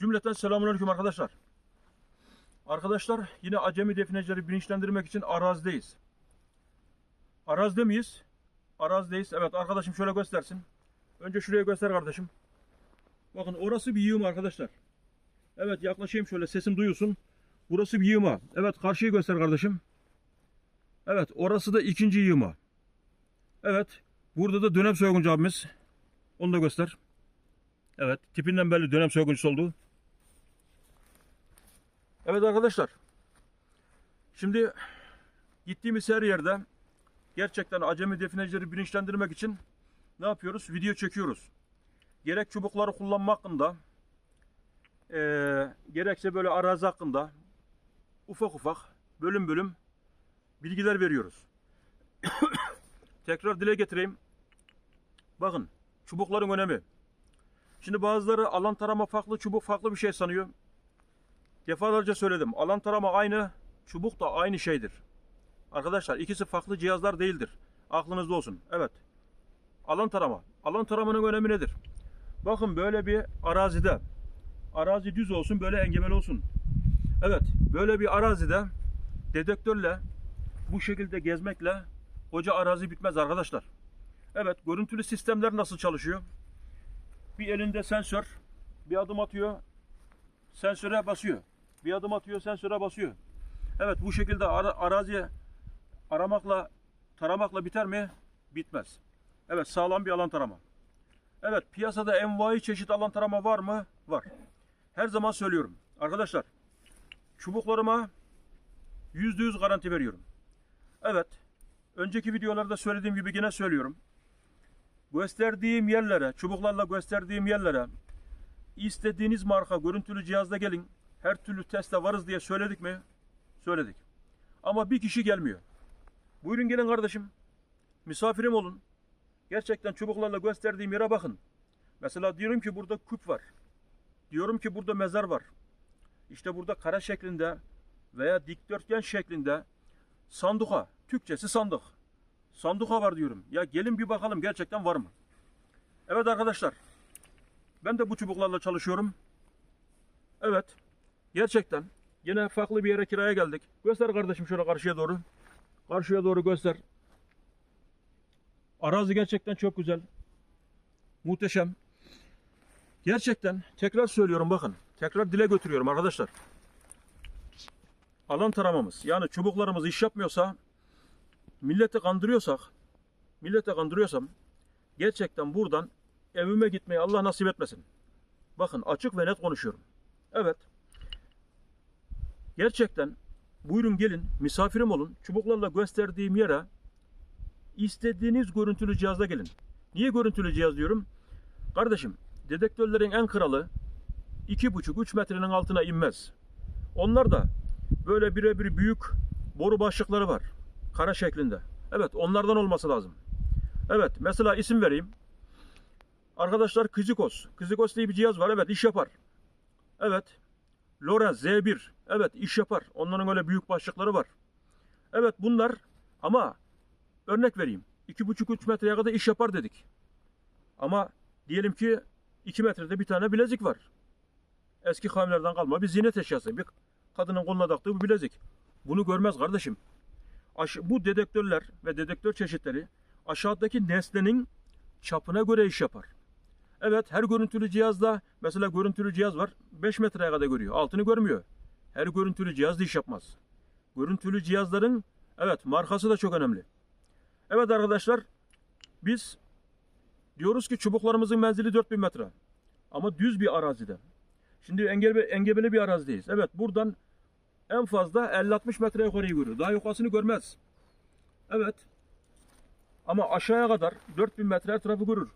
Cümleten selamünaleyküm arkadaşlar. Arkadaşlar yine acemi definecileri bilinçlendirmek için arazideyiz. Arazide miyiz? Arazideyiz. Evet arkadaşım şöyle göstersin. Önce şuraya göster kardeşim. Bakın orası bir yığım arkadaşlar. Evet yaklaşayım şöyle sesim duyulsun. Burası bir yığıma. Evet karşıyı göster kardeşim. Evet orası da ikinci yığıma. Evet burada da dönem soyguncu abimiz. Onu da göster. Evet tipinden belli dönem soyguncusu oldu. Evet arkadaşlar. Şimdi gittiğimiz her yerde gerçekten acemi definecileri bilinçlendirmek için ne yapıyoruz? Video çekiyoruz. Gerek çubukları kullanma hakkında eee, gerekse böyle arazi hakkında ufak ufak bölüm bölüm bilgiler veriyoruz. Tekrar dile getireyim. Bakın çubukların önemi. Şimdi bazıları alan tarama farklı, çubuk farklı bir şey sanıyor. Defalarca söyledim. Alan tarama aynı, çubuk da aynı şeydir. Arkadaşlar ikisi farklı cihazlar değildir. Aklınızda olsun. Evet. Alan tarama. Alan taramanın önemi nedir? Bakın böyle bir arazide arazi düz olsun, böyle engebeli olsun. Evet, böyle bir arazide dedektörle bu şekilde gezmekle koca arazi bitmez arkadaşlar. Evet, görüntülü sistemler nasıl çalışıyor? Bir elinde sensör, bir adım atıyor, sensöre basıyor. Bir adım atıyor, sensöre basıyor. Evet, bu şekilde ara, araziye aramakla, taramakla biter mi? Bitmez. Evet, sağlam bir alan tarama. Evet, piyasada envai çeşit alan tarama var mı? Var. Her zaman söylüyorum. Arkadaşlar, çubuklarıma yüzde yüz garanti veriyorum. Evet, önceki videolarda söylediğim gibi yine söylüyorum. Gösterdiğim yerlere, çubuklarla gösterdiğim yerlere istediğiniz marka görüntülü cihazla gelin. Her türlü testte varız diye söyledik mi? Söyledik. Ama bir kişi gelmiyor. Buyurun gelin kardeşim. Misafirim olun. Gerçekten çubuklarla gösterdiğim yere bakın. Mesela diyorum ki burada küp var. Diyorum ki burada mezar var. İşte burada kare şeklinde veya dikdörtgen şeklinde sanduka, Türkçesi sandık. Sanduka var diyorum. Ya gelin bir bakalım gerçekten var mı? Evet arkadaşlar. Ben de bu çubuklarla çalışıyorum. Evet. Gerçekten. Yine farklı bir yere kiraya geldik. Göster kardeşim şöyle karşıya doğru. Karşıya doğru göster. Arazi gerçekten çok güzel. Muhteşem. Gerçekten tekrar söylüyorum bakın. Tekrar dile götürüyorum arkadaşlar. Alan taramamız yani çubuklarımız iş yapmıyorsa milleti kandırıyorsak millete kandırıyorsam gerçekten buradan evime gitmeyi Allah nasip etmesin. Bakın açık ve net konuşuyorum. Evet. Gerçekten buyurun gelin misafirim olun. Çubuklarla gösterdiğim yere istediğiniz görüntülü cihazla gelin. Niye görüntülü cihaz diyorum? Kardeşim dedektörlerin en kralı 2,5-3 metrenin altına inmez. Onlar da böyle birebir büyük boru başlıkları var. Kara şeklinde. Evet onlardan olması lazım. Evet mesela isim vereyim. Arkadaşlar Kizikos. Kizikos diye bir cihaz var. Evet iş yapar. Evet. Lorenz Z1. Evet iş yapar. Onların öyle büyük başlıkları var. Evet bunlar ama örnek vereyim. 2,5-3 metreye kadar iş yapar dedik. Ama diyelim ki 2 metrede bir tane bilezik var. Eski kavimlerden kalma bir ziynet eşyası. Bir kadının koluna taktığı bir bilezik. Bunu görmez kardeşim. Bu dedektörler ve dedektör çeşitleri aşağıdaki nesnenin çapına göre iş yapar. Evet her görüntülü cihazda mesela görüntülü cihaz var 5 metreye kadar görüyor. Altını görmüyor. Her görüntülü cihaz da iş yapmaz. Görüntülü cihazların evet markası da çok önemli. Evet arkadaşlar biz diyoruz ki çubuklarımızın menzili 4000 metre. Ama düz bir arazide. Şimdi engebe, engebeli bir arazideyiz. Evet buradan en fazla 50-60 metre yukarıyı görüyor. Daha yukarısını görmez. Evet. Ama aşağıya kadar 4000 metre her tarafı görür.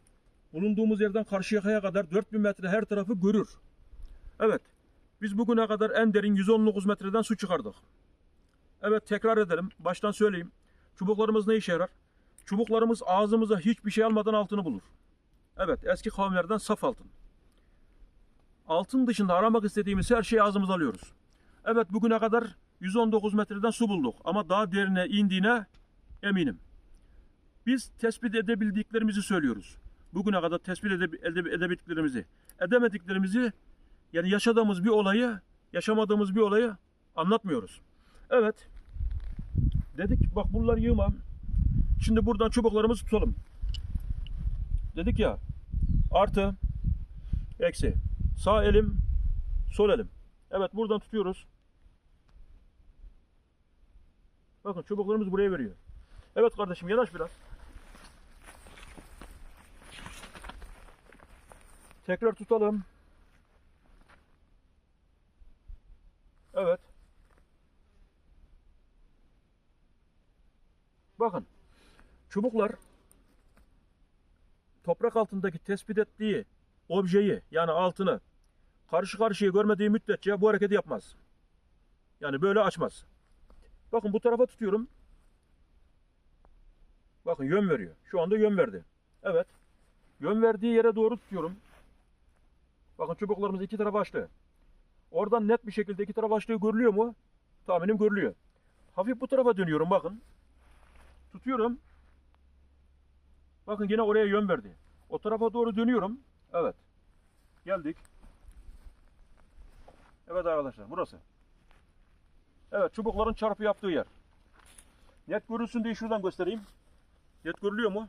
Bulunduğumuz yerden Karşıyaka'ya kadar 4000 metre her tarafı görür. Evet. Biz bugüne kadar en derin 119 metreden su çıkardık. Evet tekrar edelim. Baştan söyleyeyim. Çubuklarımız ne işe yarar? Çubuklarımız ağzımıza hiçbir şey almadan altını bulur. Evet eski kavimlerden saf altın. Altın dışında aramak istediğimiz her şeyi ağzımıza alıyoruz. Evet bugüne kadar 119 metreden su bulduk ama daha derine indiğine eminim. Biz tespit edebildiklerimizi söylüyoruz. Bugüne kadar tespit ede- ede- edebildiklerimizi. Edemediklerimizi Yani yaşadığımız bir olayı, yaşamadığımız bir olayı anlatmıyoruz. Evet. Dedik bak bunlar yığma. Şimdi buradan çubuklarımızı tutalım. Dedik ya artı eksi sağ elim sol elim. Evet buradan tutuyoruz. Bakın çubuklarımız buraya veriyor. Evet kardeşim yanaş biraz. Tekrar tutalım. Evet. Bakın. Çubuklar toprak altındaki tespit ettiği objeyi yani altını karşı karşıya görmediği müddetçe bu hareketi yapmaz. Yani böyle açmaz. Bakın bu tarafa tutuyorum. Bakın yön veriyor. Şu anda yön verdi. Evet. Yön verdiği yere doğru tutuyorum. Bakın çubuklarımız iki tarafa açtı. Oradan net bir şekilde iki tarafa açtığı görülüyor mu? Tahminim görülüyor. Hafif bu tarafa dönüyorum bakın. Tutuyorum. Bakın yine oraya yön verdi. O tarafa doğru dönüyorum. Evet. Geldik. Evet arkadaşlar burası. Evet çubukların çarpı yaptığı yer. Net görülsün diye şuradan göstereyim. Net görülüyor mu?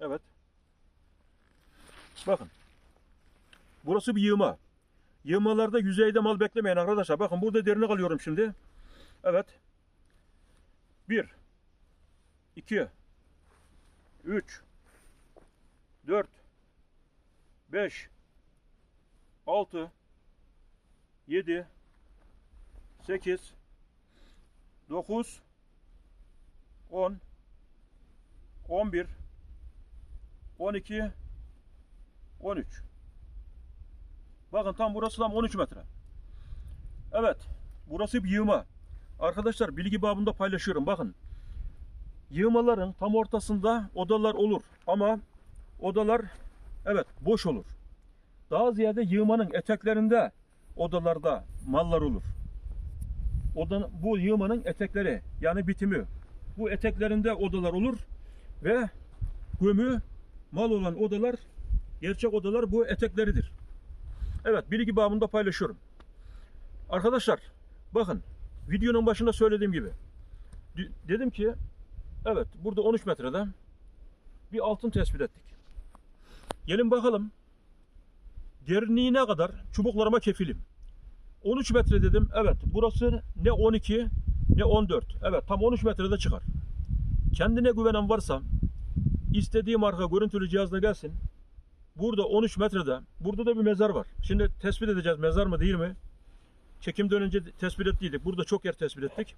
Evet. Bakın. Burası bir yığma. Yığmalarda yüzeyde mal beklemeyin arkadaşlar. Bakın burada derine kalıyorum şimdi. Evet. 1 2 3 4 5 6 7 8 9 10 11 12 13 Bakın tam burası tam 13 metre. Evet. Burası bir yığma. Arkadaşlar bilgi babında paylaşıyorum. Bakın. Yığmaların tam ortasında odalar olur. Ama odalar evet boş olur. Daha ziyade yığmanın eteklerinde odalarda mallar olur. Odanın, bu yığmanın etekleri yani bitimi. Bu eteklerinde odalar olur ve gömü mal olan odalar gerçek odalar bu etekleridir. Evet bilgi babında paylaşıyorum. Arkadaşlar bakın videonun başında söylediğim gibi dedim ki evet burada 13 metrede bir altın tespit ettik. Gelin bakalım derinliğine kadar çubuklarıma kefilim. 13 metre dedim. Evet burası ne 12 ne 14. Evet tam 13 metrede çıkar. Kendine güvenen varsa istediği marka görüntülü cihazla gelsin. Burada 13 metrede burada da bir mezar var. Şimdi tespit edeceğiz mezar mı değil mi? Çekimden önce tespit ettiydik. Burada çok yer tespit ettik.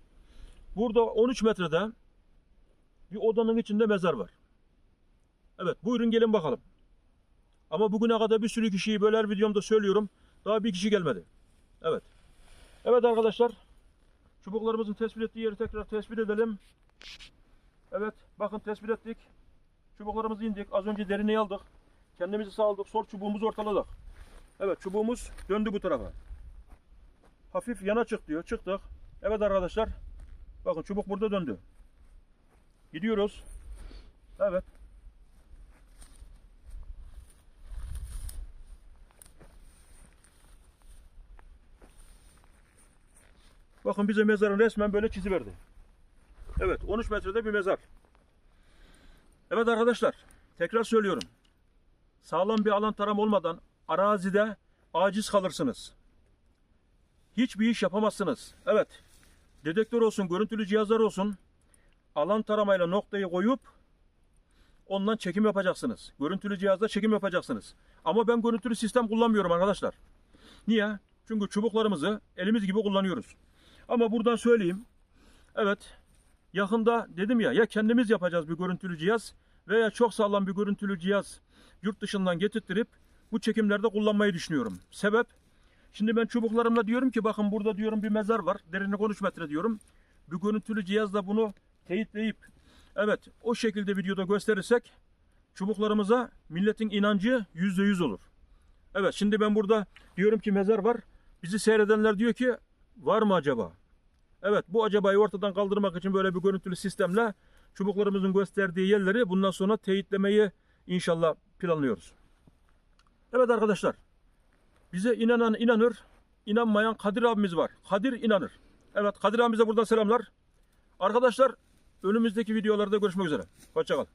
Burada 13 metrede bir odanın içinde mezar var. Evet buyurun gelin bakalım. Ama bugüne kadar bir sürü kişiyi böyle her videomda söylüyorum. Daha bir kişi gelmedi. Evet. Evet arkadaşlar. Çubuklarımızın tespit ettiği yeri tekrar tespit edelim. Evet. Bakın tespit ettik. Çubuklarımızı indik. Az önce derinliği aldık. Kendimizi sağladık. Sol çubuğumuzu ortaladık. Evet çubuğumuz döndü bu tarafa. Hafif yana çık diyor. Çıktık. Evet arkadaşlar. Bakın çubuk burada döndü. Gidiyoruz. Evet. Bakın bize mezarın resmen böyle çiziverdi. Evet 13 metrede bir mezar. Evet arkadaşlar tekrar söylüyorum. Sağlam bir alan taram olmadan arazide aciz kalırsınız. Hiçbir iş yapamazsınız. Evet dedektör olsun görüntülü cihazlar olsun alan taramayla noktayı koyup ondan çekim yapacaksınız. Görüntülü cihazla çekim yapacaksınız. Ama ben görüntülü sistem kullanmıyorum arkadaşlar. Niye? Çünkü çubuklarımızı elimiz gibi kullanıyoruz. Ama buradan söyleyeyim. Evet. Yakında dedim ya ya kendimiz yapacağız bir görüntülü cihaz veya çok sağlam bir görüntülü cihaz yurt dışından getirttirip bu çekimlerde kullanmayı düşünüyorum. Sebep Şimdi ben çubuklarımla diyorum ki bakın burada diyorum bir mezar var. Derinlik 13 metre diyorum. Bir görüntülü cihazla bunu teyitleyip evet o şekilde videoda gösterirsek çubuklarımıza milletin inancı yüzde yüz olur. Evet şimdi ben burada diyorum ki mezar var. Bizi seyredenler diyor ki var mı acaba? Evet bu acabayı ortadan kaldırmak için böyle bir görüntülü sistemle çubuklarımızın gösterdiği yerleri bundan sonra teyitlemeyi inşallah planlıyoruz. Evet arkadaşlar. Bize inanan inanır, inanmayan Kadir abimiz var. Kadir inanır. Evet Kadir abimize buradan selamlar. Arkadaşlar önümüzdeki videolarda görüşmek üzere. Hoşçakal.